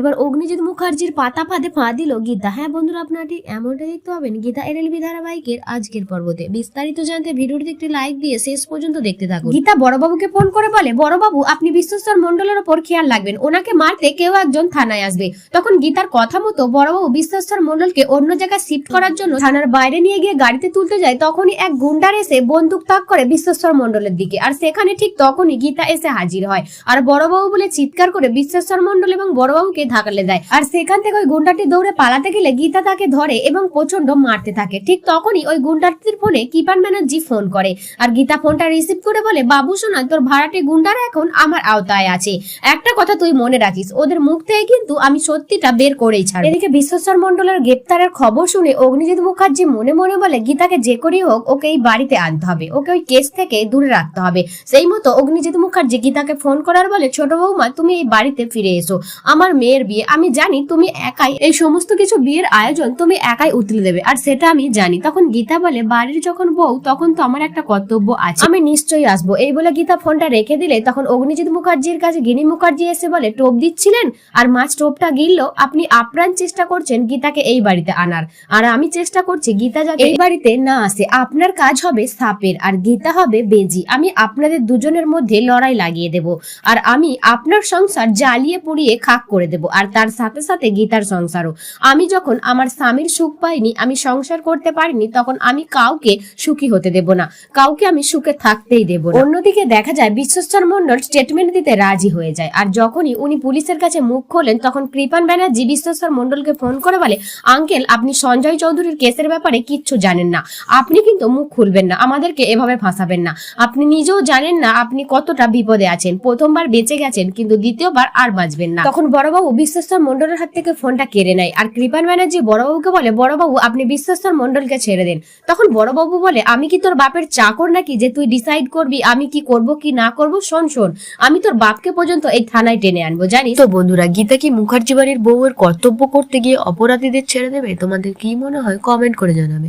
এবার অগ্নিজিৎ মুখার্জির পাতা ফাঁদে ফা দিল গীতা। হ্যাঁ বন্ধুরা আপনারা ঠিক এমনটা দেখতে পাবেন গীতা এলএলবি ধারাবাহিকের আজকের পর্বতে। বিস্তারিত জানতে ভিডিওটি একটি লাইক দিয়ে শেষ পর্যন্ত দেখতে থাকুন। গীতা বড়বাবুকে ফোন করে বলে, বড়বাবু, আপনি বিশ্বস্তর মন্ডলের ওপর খেয়াল রাখবেন। ওনাকে মারতে কেউ একজন থানায় আসবে। তখন গীতার কথা মতো বড়বাবু বিশ্বস্তর মন্ডলকে অন্য জায়গায় শিফট করার জন্য থানার বাইরে নিয়ে গিয়ে গাড়িতে তুলতে যায়। তখনই এক গুন্ডার এসে বন্দুক তাক করে বিশ্বস্তর মন্ডলের দিকে। আর সেখানে ঠিক তখনই গীতা এসে হাজির হয়। আর বড়বাবু বলে চিৎকার করে বিশ্বেশ্বর মন্ডল এবং বড়বাবুকে ধাকালে দেয়। আর সেখান থেকে ওই গুন্ডাটি দৌড়ে পালাতে গেলে গীতা তাকে ধরে এবং প্রচণ্ড মারতে থাকে। ঠিক তখনই ওই গুন্ডাটির ফোনে কিপার ব্যানার্জি ফোন করে। আর গীতা ফোনটা রিসিভ করে বলে, বাবু শোনা তোর ভাড়াটে গুন্ডারা এখন আমার আওতায় আছে। একটা কথা তুই মনে রাখিস, ওদের মুখ থেকে কিন্তু আমি সত্যিটা বের করেই ছাড়ব। এদিকে বিশ্বেশ্বর মন্ডলের গ্রেপ্তারের খবর শুনে অগ্নিজিৎ মুখার্জি মনে মনে বলে, গীতাকে যে করেই হোক, ওকে এই বাড়িতে আনতে হবে। ওকে ওই কেস থেকে দূরে রাখতে হবে। সেই মতো অগ্নিজিৎ মুখার্জি গীতাকে ফোন করার বলে, ছোট বৌমা, তুমি এই বাড়িতে ফিরে এসো। আমার মেয়ের বিয়ে। আমি জানি তুমি একাই এই সমস্ত কিছু বিয়ের আয়োজন তুমি একাই উতলে দেবে। আর সেটা আমি জানি। তখন গীতা বলে, বাড়ির যখন বউ, তখন তো আমার একটা কর্তব্য আছে। আমি নিশ্চয়ই আসব। এই বলে গীতা ফোনটা রেখে দিলে, তখন অগ্নিজিৎ মুখার্জির কাছে গিনি মুখার্জি এসে বলে, টোপ দিচ্ছিলেন? আর মাছ টোপটা গিললো। আপনি আপ্রাণ চেষ্টা করছেন গীতাকে এই বাড়িতে আনার। আর আমি চেষ্টা করছি গীতা যাতে এই বাড়িতে না আসে। আপনার কাজ হবে সাপের, আর গীতা হবে বেজি। আমি আপনাদের দুজনের মধ্যে লড়াই লাগিয়ে দেব। আর আমি আপনার সংসার জ্বালিয়ে পুড়িয়ে খাক করে দেব। আর তার সাথে সাথে গীতার সংসারও। আমি যখন আমার স্বামীর সুখ পাইনি, আমি সংসার করতে পারিনি, তখন আমি কাউকে সুখী হতে দেব না। কাউকে আমি সুখে থাকতেই দেব অন্যদিকে দেখা যায়, বিশ্বস্তর মন্ডল স্টেটমেন্ট দিতে রাজি হয়ে যায়। আর যখনই উনি পুলিশের কাছে মুখ খোলেন, তখন কৃপান ব্যানার্জি বিশ্বস্তর মন্ডলকে ফোন করে বলে, আঙ্কেল, আপনি সঞ্জয় চৌধুরীর কেসের ব্যাপারে কিচ্ছু জানেন না। আপনি কিন্তু মুখ খুলবেন না, আমাদেরকে এভাবে ফাঁসাবেন না। আপনি নিজেও জানেন না আপনি কতটা বিপদে আছেন। প্রথমবার বেঁচে গেছেন, কিন্তু দ্বিতীয়বার আর বাঁচবেন না। তখন বড়বাবু বিশ্বস্তর মন্ডলের হাত থেকে ফোনটা কেড়ে নেয়। আর কৃপান ব্যানার্জি বড়বাবুকে বলে, বড়বাবু, আপনি বিশ্বস্তর মন্ডলকে ছেড়ে দেন। তখন বড়বাবু বলে, আমি কি তোর বাপের চাকর নাকি যে তুই ডিসাইড করবি, আমি কি করব কি না করব? শোন শোন, আমি তোর বাপকে পর্যন্ত এই থানায় টেনে আনব, জানিস? তো বন্ধুরা, গীতা কি মুখার্জি বাড়ির বউয়ের কর্তব্য করতে গিয়ে অপরাধীদের ছেড়ে দেবে? তোমাদের কি মনে হয়? কমেন্ট করে জানাবে।